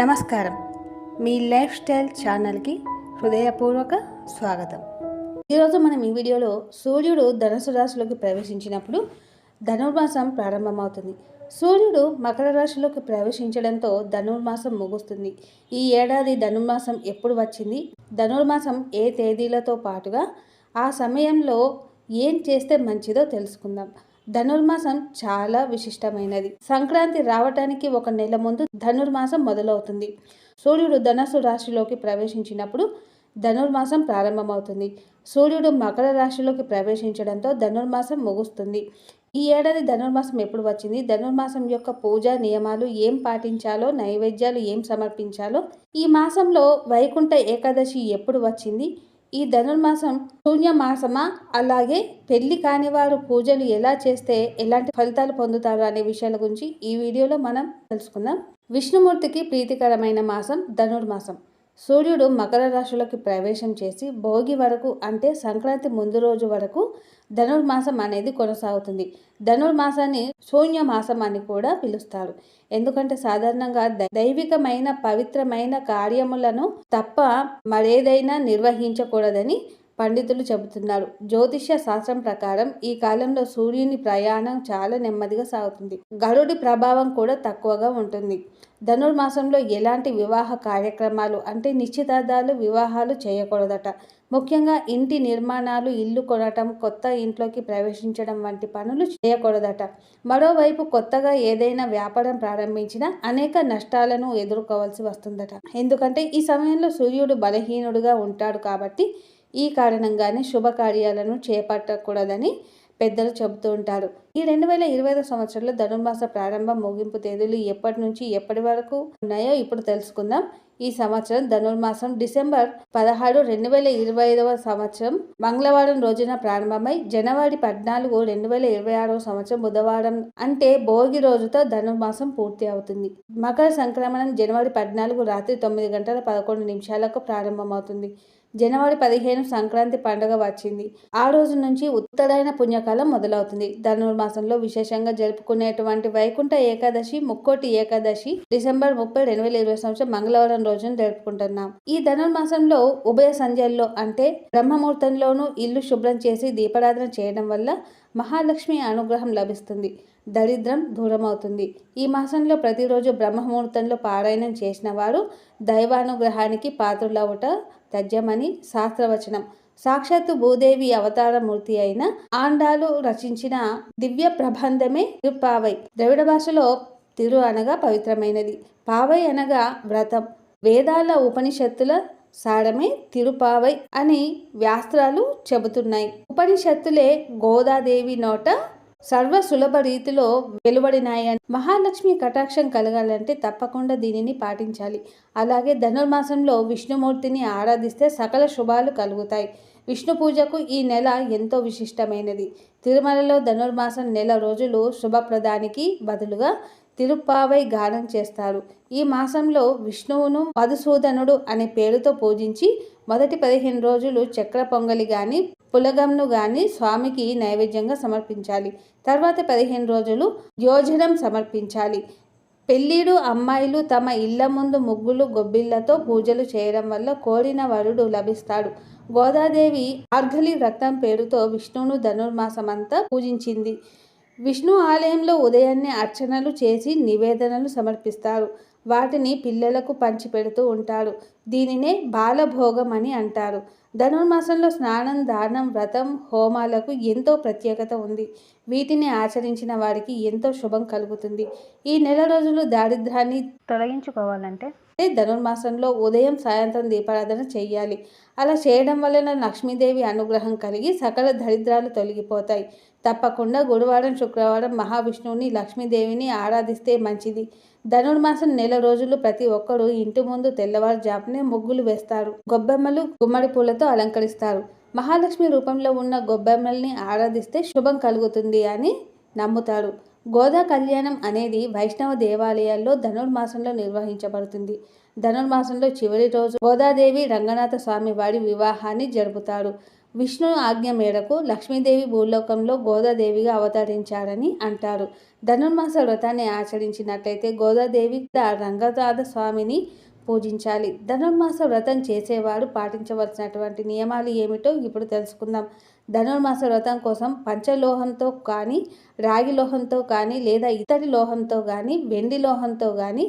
నమస్కారం. మీ life style ఛానల్కి హృదయపూర్వక స్వాగతం. ఈరోజు మనం ఈ వీడియోలో సూర్యుడు ధనుసు రాశిలోకి ప్రవేశించినప్పుడు ధనుర్మాసం ప్రారంభమవుతుంది. సూర్యుడు మకర రాశిలోకి ప్రవేశించడంతో ధనుర్మాసం ముగుస్తుంది. ఈ ఏడాది ధనుర్మాసం ఎప్పుడు వచ్చింది? ధనుర్మాసం ఏ తేదీలతో పాటుగా? ఆ సమయంలో ఏం చేస్తే మంచిదో తెలుసుకుందాం. ధనుర్మాసం చాలా విశిష్టమైనది. సంక్రాంతి రావటానికి ఒక నెల ముందు ధనుర్మాసం మొదలవుతుంది. సూర్యుడు ధనస్సు రాశిలోకి ప్రవేశించినప్పుడు ధనుర్మాసం ప్రారంభమవుతుంది. సూర్యుడు మకర రాశిలోకి ప్రవేశించడంతో ధనుర్మాసం ముగుస్తుంది. ఈ ఏడాది ధనుర్మాసం ఎప్పుడు వచ్చింది? ధనుర్మాసం యొక్క పూజా నియమాలు ఏం పాటించాలో నైవేద్యాలు ఏం సమర్పించాలో ఈ మాసంలో వైకుంఠ ఏకాదశి ఎప్పుడు వచ్చింది? ఈ ధనుర్మాసం శూన్య మాసమా అలాగే పెళ్ళి కాని వారు పూజలు ఎలా చేస్తే ఎలాంటి ఫలితాలు పొందుతారు అనే విషయాల గురించి ఈ వీడియోలో మనం తెలుసుకుందాం. విష్ణుమూర్తికి ప్రీతికరమైన మాసం ధనుర్మాసం. సూర్యుడు మకర రాశిలోకి ప్రవేశం చేసి భోగి వరకు అంటే సంక్రాంతి ముందు రోజు వరకు ధనుర్మాసం అనేది కొనసాగుతుంది. ధనుర్మాసాన్ని శూన్య మాసం అని కూడా పిలుస్తారు. ఎందుకంటే సాధారణంగా దైవికమైన పవిత్రమైన కార్యములను తప్ప మరేదైనా నిర్వహించకూడదని పండితులు చెబుతున్నారు. జ్యోతిష్య శాస్త్రం ప్రకారం ఈ కాలంలో సూర్యుని ప్రయాణం చాలా నెమ్మదిగా సాగుతుంది. గరుడి ప్రభావం కూడా తక్కువగా ఉంటుంది. ధనుర్మాసంలో ఎలాంటి వివాహ కార్యక్రమాలు అంటే నిశ్చితార్థాలు వివాహాలు చేయకూడదట. ముఖ్యంగా ఇంటి నిర్మాణాలు ఇల్లు కొనటం కొత్త ఇంట్లోకి ప్రవేశించడం వంటి పనులు చేయకూడదట. మరోవైపు కొత్తగా ఏదైనా వ్యాపారం ప్రారంభించినా అనేక నష్టాలను ఎదుర్కోవాల్సి వస్తుందట. ఎందుకంటే ఈ సమయంలో సూర్యుడు బలహీనుడుగా ఉంటాడు కాబట్టి ఈ కారణంగానే శుభకార్యాలను చేపట్టకూడదని పెద్దలు చెబుతూ ఉంటారు. ఈ రెండు వేల ఇరవై ఐదు సంవత్సరంలో ధనుర్మాస ప్రారంభ ముగింపు తేదీలు ఎప్పటి నుంచి ఎప్పటి వరకు ఉన్నాయో ఇప్పుడు తెలుసుకుందాం. ఈ సంవత్సరం ధనుర్మాసం డిసెంబర్ పదహారు రెండు వేల ఇరవై ఐదవ సంవత్సరం మంగళవారం రోజున ప్రారంభమై జనవరి పద్నాలుగు రెండు వేల ఇరవై ఆరవ సంవత్సరం బుధవారం అంటే భోగి రోజుతో ధనుర్మాసం పూర్తి అవుతుంది. మకర సంక్రమణం జనవరి పద్నాలుగు రాత్రి తొమ్మిది గంటల పదకొండు నిమిషాలకు ప్రారంభమవుతుంది. జనవరి పదిహేను సంక్రాంతి పండుగ వచ్చింది. ఆ రోజు నుంచి ఉత్తరాయణ పుణ్యకాలం మొదలవుతుంది. ధనుర్మాసంలో విశేషంగా జరుపుకునేటువంటి వైకుంఠ ఏకాదశి ముక్కోటి ఏకాదశి డిసెంబర్ ముప్పై రెండు వేల ఇరవై సంవత్సరం మంగళవారం రోజున జరుపుకుంటున్నాం. ఈ ధనుర్మాసంలో ఉభయ సంధ్యల్లో అంటే బ్రహ్మముహూర్తంలోనూ ఇల్లు శుభ్రం చేసి దీపారాధన చేయడం వల్ల మహాలక్ష్మి అనుగ్రహం లభిస్తుంది. దరిద్రం దూరమవుతుంది. ఈ మాసంలో ప్రతిరోజు బ్రహ్మముహూర్తంలో పారాయణం చేసిన వారు దైవానుగ్రహానికి పాత్రులవుట తథ్యమని శాస్త్రవచనం. సాక్షాత్తు భూదేవి అవతారమూర్తి అయిన ఆండాలు రచించిన దివ్య ప్రబంధమే తిరుపావై ద్రవిడ భాషలో తిరు అనగా పవిత్రమైనది. పావై అనగా వ్రతం. వేదాల ఉపనిషత్తుల సారమే తిరుపావై అని వ్యాస్త్రాలు చెబుతున్నాయి. ఉపనిషత్తులే గోదాదేవి నోట సర్వ సులభ రీతిలో వెలువడినాయని మహాలక్ష్మి కటాక్షం కలగాలంటే తప్పకుండా దీనిని పాటించాలి. అలాగే ధనుర్మాసంలో విష్ణుమూర్తిని ఆరాధిస్తే సకల శుభాలు కలుగుతాయి. విష్ణు పూజకు ఈ నెల ఎంతో విశిష్టమైనది. తిరుమలలో ధనుర్మాసం నెల రోజులు శుభప్రదానికి బదులుగా తిరుప్పావై గానం చేస్తారు. ఈ మాసంలో విష్ణువును మధుసూదనుడు అనే పేరుతో పూజించి మొదటి పదిహేను రోజులు చక్ర పొంగలి కానీ పులగంను గాని స్వామికి నైవేద్యంగా సమర్పించాలి. తర్వాత పదిహేను రోజులు యోజనం సమర్పించాలి. పెళ్ళిడు అమ్మాయిలు తమ ఇళ్ళ ముందు ముగ్గులు గొబ్బిళ్ళతో పూజలు చేయడం వల్ల కోరిన వరుడు లభిస్తాడు. గోదాదేవి ఆర్ఘలి వ్రతం పేరుతో విష్ణువును ధనుర్మాసమంతా పూజించింది. విష్ణు ఆలయంలో ఉదయాన్నే అర్చనలు చేసి నివేదనలు సమర్పిస్తారు. వాటిని పిల్లలకు పంచిపెడుతూ ఉంటారు. దీనినే బాలభోగం అని అంటారు. ధనుర్మాసంలో స్నానం దానం వ్రతం హోమాలకు ఎంతో ప్రత్యేకత ఉంది. వీటిని ఆచరించిన వారికి ఎంతో శుభం కలుగుతుంది. ఈ నెల రోజులు దారిద్ర్యాన్ని తొలగించుకోవాలంటే? ధనుర్మాసంలో ఉదయం సాయంత్రం దీపారాధన చేయాలి అలా చేయడం వలన లక్ష్మీదేవి అనుగ్రహం కలిగి సకల దరిద్రాలు తొలగిపోతాయి. తప్పకుండా గురువారం శుక్రవారం మహావిష్ణువుని లక్ష్మీదేవిని ఆరాధిస్తే మంచిది. ధనుర్మాసం నెల రోజులు ప్రతి ఒక్కరూ ఇంటి ముందు తెల్లవారుజామునే ముగ్గులు వేస్తారు. గొబ్బెమ్మలు గుమ్మడి పూలతో అలంకరిస్తారు. మహాలక్ష్మి రూపంలో ఉన్న గొబ్బెమ్మల్ని ఆరాధిస్తే శుభం కలుగుతుంది అని నమ్ముతారు. గోదా కళ్యాణం అనేది వైష్ణవ దేవాలయాల్లో ధనుర్మాసంలో నిర్వహించబడుతుంది. ధనుర్మాసంలో చివరి రోజు గోదాదేవి రంగనాథ స్వామి వారి వివాహాన్ని జరుపుతారు. విష్ణు ఆజ్ఞ మేరకు లక్ష్మీదేవి భూలోకంలో గోదాదేవిగా అవతరించారని అంటారు. ధనుర్మాస వ్రతాన్ని ఆచరించినట్లయితే గోదాదేవి రంగనాథ స్వామిని పూజించాలి. ధనుర్మాస వ్రతం చేసేవారు పాటించవలసినటువంటి నియమాలు ఏమిటో ఇప్పుడు తెలుసుకుందాం. ధనుర్మాస వ్రతం కోసం పంచలోహంతో కానీ రాగి లోహంతో కానీ లేదా ఇతడి లోహంతో కానీ వెండి లోహంతో కానీ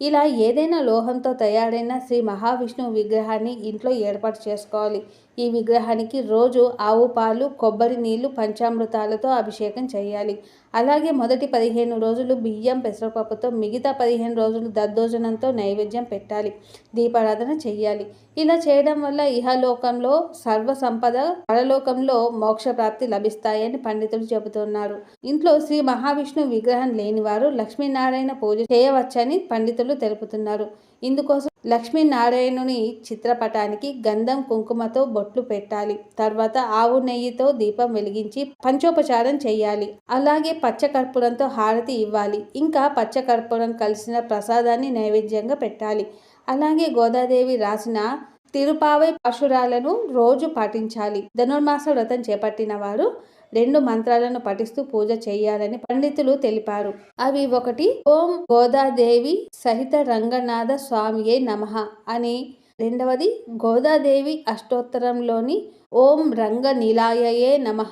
ఇలా ఏదైనా లోహంతో తయారైన శ్రీ మహావిష్ణువు విగ్రహాన్ని ఇంట్లో ఏర్పాటు చేసుకోవాలి. ఈ విగ్రహానికి రోజు ఆవు పాలు కొబ్బరి నీళ్ళు పంచామృతాలతో అభిషేకం చేయాలి. అలాగే మొదటి పదిహేను రోజులు బియ్యం పెసరపప్పుతో మిగతా పదిహేను రోజులు దద్దోజనంతో నైవేద్యం పెట్టాలి. దీపారాధన చేయాలి. ఇలా చేయడం వల్ల ఇహలోకంలో సర్వ సంపద పరలోకంలో మోక్ష ప్రాప్తి లభిస్తాయని పండితులు చెబుతున్నారు. ఇంట్లో శ్రీ మహావిష్ణు విగ్రహం లేనివారు లక్ష్మీనారాయణ పూజ చేయవచ్చని పండితులు తెలుపుతున్నారు. ఇందుకోసం లక్ష్మీనారాయణుని చిత్రపటానికి గంధం కుంకుమతో బొట్లు పెట్టాలి. తర్వాత ఆవు నెయ్యితో దీపం వెలిగించి పంచోపచారం చేయాలి. అలాగే పచ్చకర్పూరంతో హారతి ఇవ్వాలి. ఇంకా పచ్చకర్పూరం కలిసిన ప్రసాదాన్ని నైవేద్యంగా పెట్టాలి. అలాగే గోదాదేవి రాసిన తిరుపావై పశురాలను రోజు పాటించాలి. ధనుర్మాస వ్రతం చేపట్టిన వారు రెండు మంత్రాలను పఠిస్తూ పూజ చేయాలని పండితులు తెలిపారు. అవి ఒకటి ఓం గోదాదేవి సహిత రంగనాథ స్వామియే నమ అని. రెండవది గోదాదేవి అష్టోత్తరంలోని ఓం రంగ నిలాయయే నమ.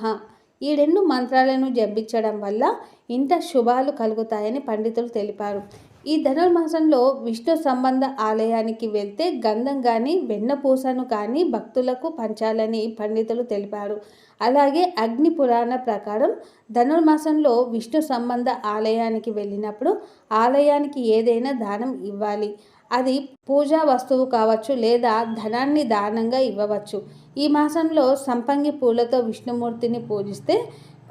ఈ రెండు మంత్రాలను జపించడం వల్ల ఇంత శుభాలు కలుగుతాయని పండితులు తెలిపారు. ఈ ధనుర్మాసంలో విష్ణు సంబంధ ఆలయానికి వెళ్తే గంధం కానీ వెన్నపూసను కానీ భక్తులకు పంచాలని పండితులు తెలిపారు. అలాగే అగ్ని పురాణ ప్రకారం ధనుర్మాసంలో విష్ణు సంబంధ ఆలయానికి వెళ్ళినప్పుడు ఆలయానికి ఏదైనా దానం ఇవ్వాలి. అది పూజా వస్తువు కావచ్చు లేదా ధనాన్ని దానంగా ఇవ్వవచ్చు. ఈ మాసంలో సంపంగి పూలతో విష్ణుమూర్తిని పూజిస్తే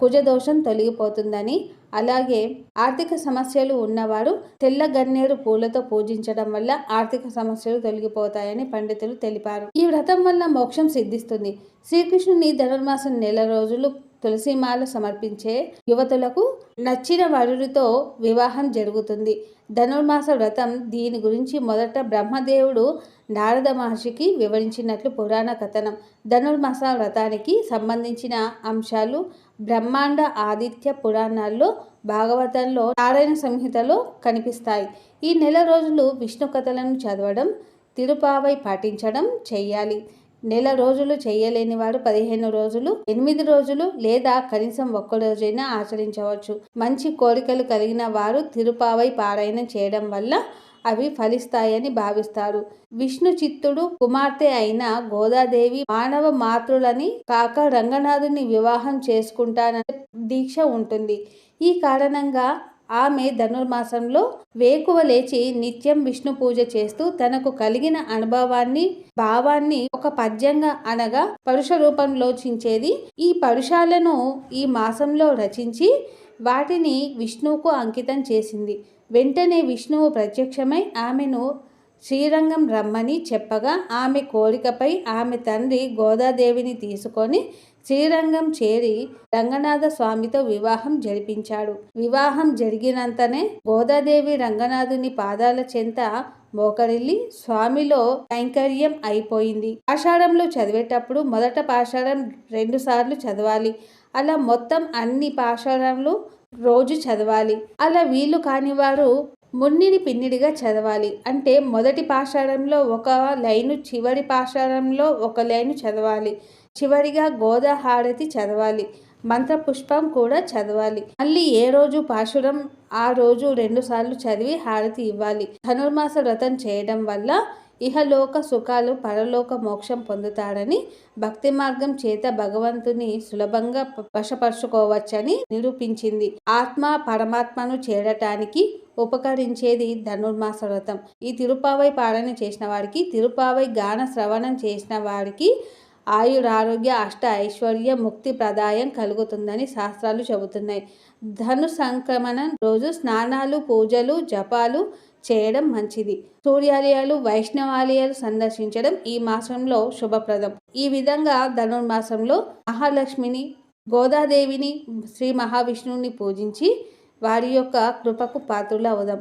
కుజదోషం తొలగిపోతుందని. అలాగే ఆర్థిక సమస్యలు ఉన్నవారు తెల్ల గన్నేరు పూలతో పూజించడం వల్ల ఆర్థిక సమస్యలు తొలగిపోతాయని పండితులు తెలిపారు. ఈ వ్రతం వల్ల మోక్షం సిద్ధిస్తుంది. శ్రీకృష్ణుని ధనుర్మాసం నెల రోజులు తులసిమాల సమర్పించే యువతులకు నచ్చిన వరుడితో వివాహం జరుగుతుంది. ధనుర్మాస వ్రతం దీని గురించి మొదట బ్రహ్మదేవుడు నారద మహర్షికి వివరించినట్లు పురాణ కథనం. ధనుర్మాస వ్రతానికి సంబంధించిన అంశాలు బ్రహ్మాండ ఆదిత్య పురాణాల్లో భాగవతంలో నారాయణ సంహితలో కనిపిస్తాయి. ఈ నెల రోజులు విష్ణు కథలను చదవడం తిరుపావై పాటించడం చేయాలి. నెల రోజులు చేయలేని వారు పదిహేను రోజులు ఎనిమిది రోజులు లేదా కనీసం ఒక్క రోజైనా ఆచరించవచ్చు. మంచి కోరికలు కలిగిన వారు తిరుపావై పారాయణం చేయడం వల్ల అవి ఫలిస్తాయని భావిస్తారు. విష్ణు చిత్తుడు కుమార్తె అయిన గోదాదేవి మానవ మాతృలని కాక రంగనాథుని వివాహం చేసుకుంటానని దీక్ష ఉంటుంది. ఈ కారణంగా ఆమె ధనుర్మాసంలో వేకువ లేచి నిత్యం విష్ణు పూజ చేస్తూ తనకు కలిగిన అనుభవాన్ని భావాన్ని ఒక పద్యంగా అనగా పరుష రూపంలో చించేది. ఈ పరుషాలను ఈ మాసంలో రచించి వాటిని విష్ణువుకు అంకితం చేసింది. వెంటనే విష్ణువు ప్రత్యక్షమై ఆమెను శ్రీరంగం రమ్మని చెప్పగా ఆమె కోరికపై ఆమె తండ్రి గోదాదేవిని తీసుకొని శ్రీరంగం చేరి రంగనాథ స్వామితో వివాహం జరిపించాడు. వివాహం జరిగినంతనే గోదాదేవి రంగనాథుని పాదాల చెంత మోకరిల్లి స్వామిలో కైంకర్యం అయిపోయింది. పాషాఢంలో చదివేటప్పుడు మొదట పాషాఢం రెండు సార్లు చదవాలి. అలా మొత్తం అన్ని పాషాఢంలు రోజు చదవాలి. అలా వీలు కాని వారు మున్నిడి పిన్నిడిగా చదవాలి. అంటే మొదటి పాషాఢంలో ఒక లైను చివరి పాషాఢంలో ఒక లైను చదవాలి. చివరిగా గోదాహారతి చదవాలి. మంత్రపుష్పం కూడా చదవాలి. మళ్ళీ ఏ రోజు పాశురం ఆ రోజు రెండు సార్లు చదివి హారతి ఇవ్వాలి. ధనుర్మాస వ్రతం చేయడం వల్ల ఇహలోక సుఖాలు పరలోక మోక్షం పొందుతాడని భక్తి మార్గం చేత భగవంతుని సులభంగా వశపరుచుకోవచ్చని నిరూపించింది. ఆత్మ పరమాత్మను చేరటానికి ఉపకరించేది ధనుర్మాస వ్రతం. ఈ తిరుపావై పాలన చేసిన వారికి తిరుపావై గాన శ్రవణం చేసిన వారికి ఆయురారోగ్య అష్ట ఐశ్వర్య ముక్తి ప్రదాయం కలుగుతుందని శాస్త్రాలు చెబుతున్నాయి. ధను సంక్రమణం రోజు స్నానాలు పూజలు జపాలు చేయడం మంచిది. సూర్యాలయాలు వైష్ణవాలయాలు సందర్శించడం ఈ మాసంలో శుభప్రదం. ఈ విధంగా ధనుర్మాసంలో మహాలక్ష్మిని గోదాదేవిని శ్రీ మహావిష్ణువుని పూజించి వారి యొక్క కృపకు పాత్రులు అవుదాం